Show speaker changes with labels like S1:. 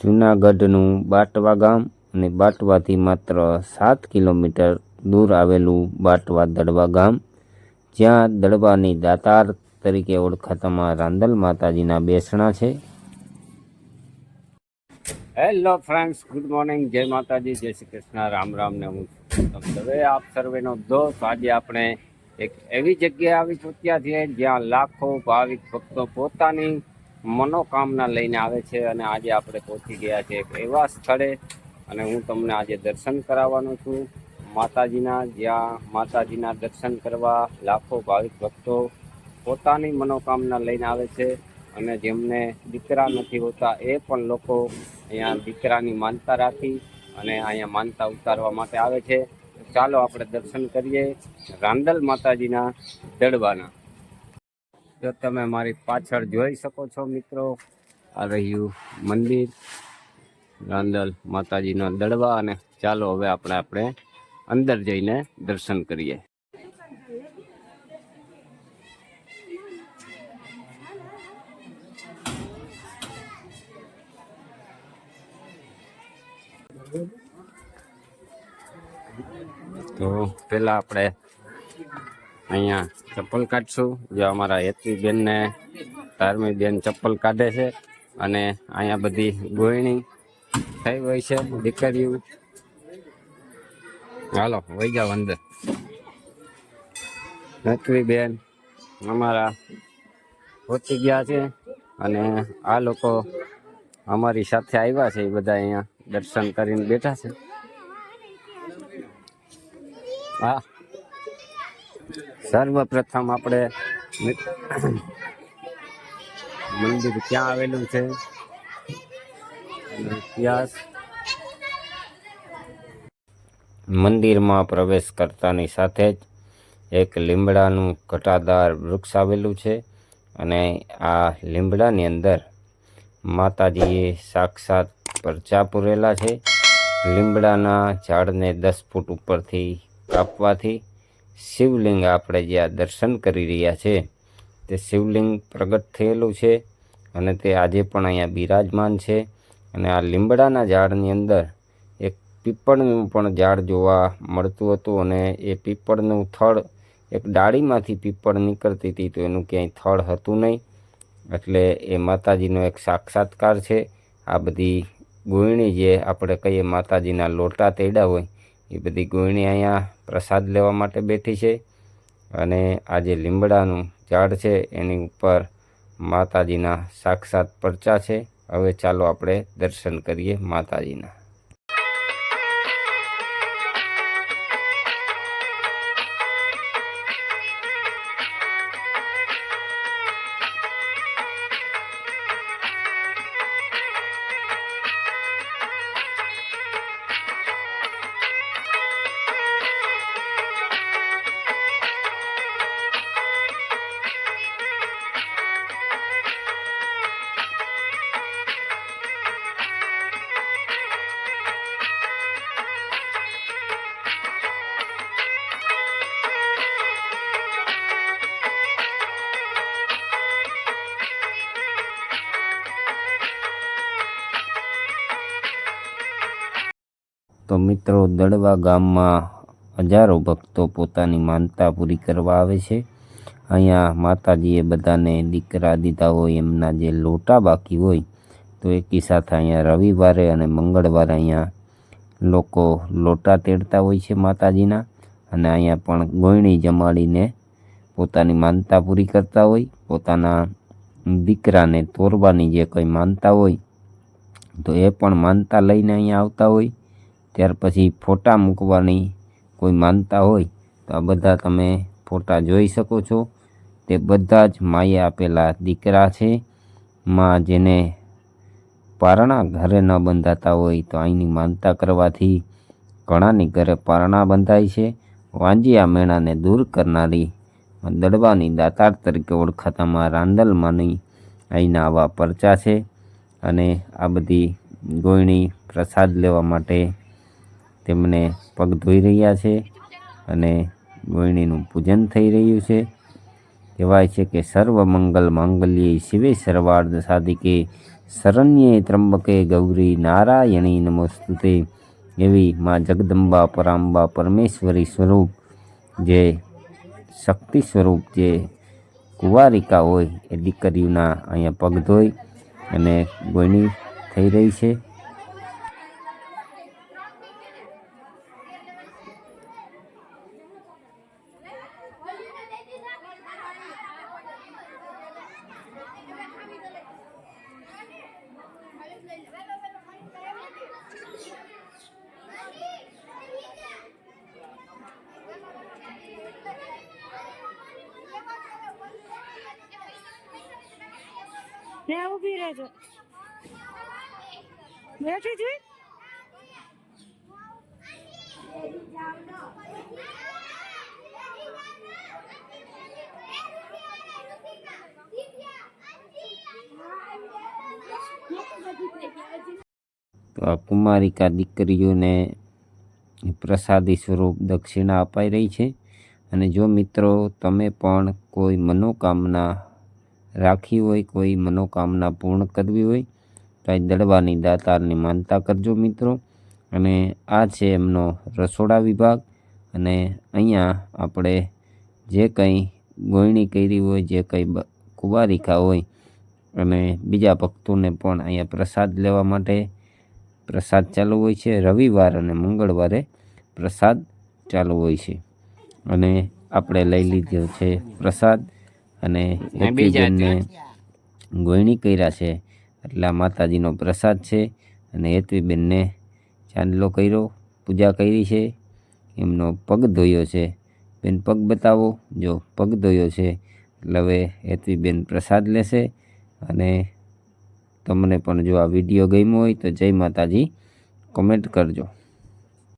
S1: જૂનાગઢનું બાટવા ગામ અને બાટવાથી માત્ર સાત કિલોમીટર દૂર આવેલું બાટવા દડવા ગામ, જ્યાં દડવાની દાતાર તરીકે ઓળખાતામાં રાંદલ માતાજીના બેસણા છે. હેલો ફ્રેન્ડ્સ ગુડ મોર્નિંગ જય માતાજી, જય શ્રી કૃષ્ણ, રામ રામ ને હું હવે આપ સર્વેનો દોસ્ત આજે આપણે એક એવી જગ્યાએ આવી ચૂક્યા છીએ જ્યાં લાખો ભાવિક ભક્તો પોતાની મનોકામના લઈને આવે છે અને આજે આપણે પહોંચી ગયા છે એક એવા સ્થળે અને હું તમને આજે દર્શન કરાવવાનો છું. માતાજીના જ્યાં માતાજીના દર્શન કરવા લાખો ભાવિક ભક્તો પોતાની મનોકામના લઈને આવે છે અને જેમને દીકરા નથી હોતા એ પણ લોકો અહીંયા દીકરાની માનતા રાખી અને અહીંયા માનતા ઉતારવા માટે આવે છે. ચાલો આપણે દર્શન કરીએ રાંદલ માતાજીના દડવાના જો તમે મારી પાછળ જોઈ શકો છો મિત્રો, આ રહ્યું મંદિર, રાંદલ માતાજીનો દડવા અને ચાલો હવે આપણે આપણે અંદર જઈને દર્શન કરીએ. તો પેલા આપણે અહીંયા ચપ્પલ કાઢશું. જે અમારા હેતવી બેનને ધાર્મિક બેન ચપ્પલ કાઢે છે અને અહીંયા બધી ગોયણી થઈ હોય છે દીકરીઓ. હાલો, વહી જાઓ અંદર. હેતવી બેન અમારા પહોંચી ગયા છે અને આ લોકો અમારી સાથે આવ્યા છે, એ બધા અહીંયા દર્શન કરીને બેઠા છે. હા. સર્વપ્રથમ આપણે મંદિર ક્યાં આવેલું છે? ઇતિહાસ. મંદિરમાં પ્રવેશ કરતાની સાથે જ એક લીમડાનું ઘટાદાર વૃક્ષ આવેલું છે અને આ લીમડાની અંદર માતાજીએ સાક્ષાત પરચા પૂરેલા છે. લીમડાના ઝાડને દસ ફૂટ ઉપરથી કાપવાથી શિવલિંગ આપણે જે આ દર્શન કરી રહ્યા છે, તે શિવલિંગ પ્રગટ થયેલું છે અને તે આજે પણ અહીંયા બિરાજમાન છે. અને આ લીમડાના ઝાડની અંદર એક પીપળનું પણ ઝાડ જોવા મળતું હતું અને એ પીપળનું થળ, એક ડાળીમાંથી પીપળ નીકળતી હતી, તો એનું ક્યાંય થળ હતું નહીં. એટલે એ માતાજીનો એક સાક્ષાત્કાર છે. આ બધી ગોયણી જે આપણે કહીએ માતાજીના લોટા તેડા હોય, એ બધી ગોયણી અહીંયા પ્રસાદ લેવા માટે બેઠી છે. અને આ જે લીમડાનું ઝાડ છે, એની ઉપર માતાજીના સાક્ષાત પરચા છે. હવે ચાલો આપણે દર્શન કરીએ માતાજીના. તો મિત્રો દડવા ગામમાં હજારો ભક્તો પોતાની માનતા પૂરી કરવા આવે છે. અહીંયા માતાજીએ બધાને દીકરા દીધા હોય, એમના જે લોટા બાકી હોય, તો એકી સાથે અહીંયા રવિવારે અને મંગળવારે અહીંયા લોકો લોટા તેડતા હોય છે માતાજીના. અને અહીંયા પણ ગોયણી જમાડીને પોતાની માનતા પૂરી કરતા હોય, પોતાના દીકરાને તોરવાની જે કંઈ માનતા હોય, તો એ પણ માનતા લઈને અહીંયા આવતા હોય. ત્યાર પછી ફોટા મૂકવાની કોઈ માનતા હોય, તો આ બધા તમે ફોટા જોઈ શકો છો. તે બધા જ માએ આપેલા દીકરા છે. માં જેને પારણા ઘરે ન બંધાતા હોય, તો અહીંની માનતા કરવાથી ઘણાની ઘરે પારણા બંધાય છે. વાંજિયા મેણાને દૂર કરનારી દડવાની દાતાર તરીકે ઓળખાતામાં રાંદલમાંની અહીંના આવા પરચા છે અને આ બધી ગોયણી પ્રસાદ લેવા માટે તેમને પગ ધોઈ રહ્યા છે અને ગોયણીનું પૂજન થઈ રહ્યું છે. કહેવાય છે કે સર્વ મંગલ માંગલ્ય શિવે સર્વાર્ધ સાધિકે, શરણ્યે ત્રંબકે ગૌરી નારાયણી નમોસ્તુતે. એવી માં જગદંબા પરાંબા પરમેશ્વરી સ્વરૂપ, જે શક્તિ સ્વરૂપ, જે કુંવારિકા હોય એ દીકરીઓના અહીંયા પગ ધોઈ અને ગોયણી થઈ રહી છે.
S2: ને ઊભી રહેજો. બેઠી છું
S1: તો આ કુમારિકા દીકરીઓને પ્રસાદી સ્વરૂપ દક્ષિણા અપાઈ રહી છે. અને જો મિત્રો, તમે પણ કોઈ મનોકામના રાખી હોય, કોઈ મનોકામના પૂર્ણ કરવી હોય, તો આ દડવાની દાતારની માનતા કરજો મિત્રો. અને આ છે એમનો રસોડા વિભાગ. અને અહીંયા આપણે જે કંઈ ગોયણી કરી હોય, જે કંઈ કુંવારિકા હોય, અને બીજા ભક્તોને પણ અહીંયા પ્રસાદ લેવા માટે પ્રસાદ ચાલુ હોય છે. રવિવાર અને મંગળવારે પ્રસાદ ચાલુ હોય છે. અને આપણે લઈ લીધો છે પ્રસાદ. અને હેતવીબેનને ગોયણી કર્યા છે. એટલે આ માતાજીનો પ્રસાદ છે અને હેતવીબેનને ચાંદલો કર્યો પૂજા કરી છે. એમનો પગ ધોયો છે. બેન પગ બતાવો જો પગ ધોયો છે એટલે હવે હેતવીબેન પ્રસાદ લેશે. અને તમને પણ જો આ વીડિયો ગમ્યો હોય તો જય માતાજી કોમેન્ટ કરજો.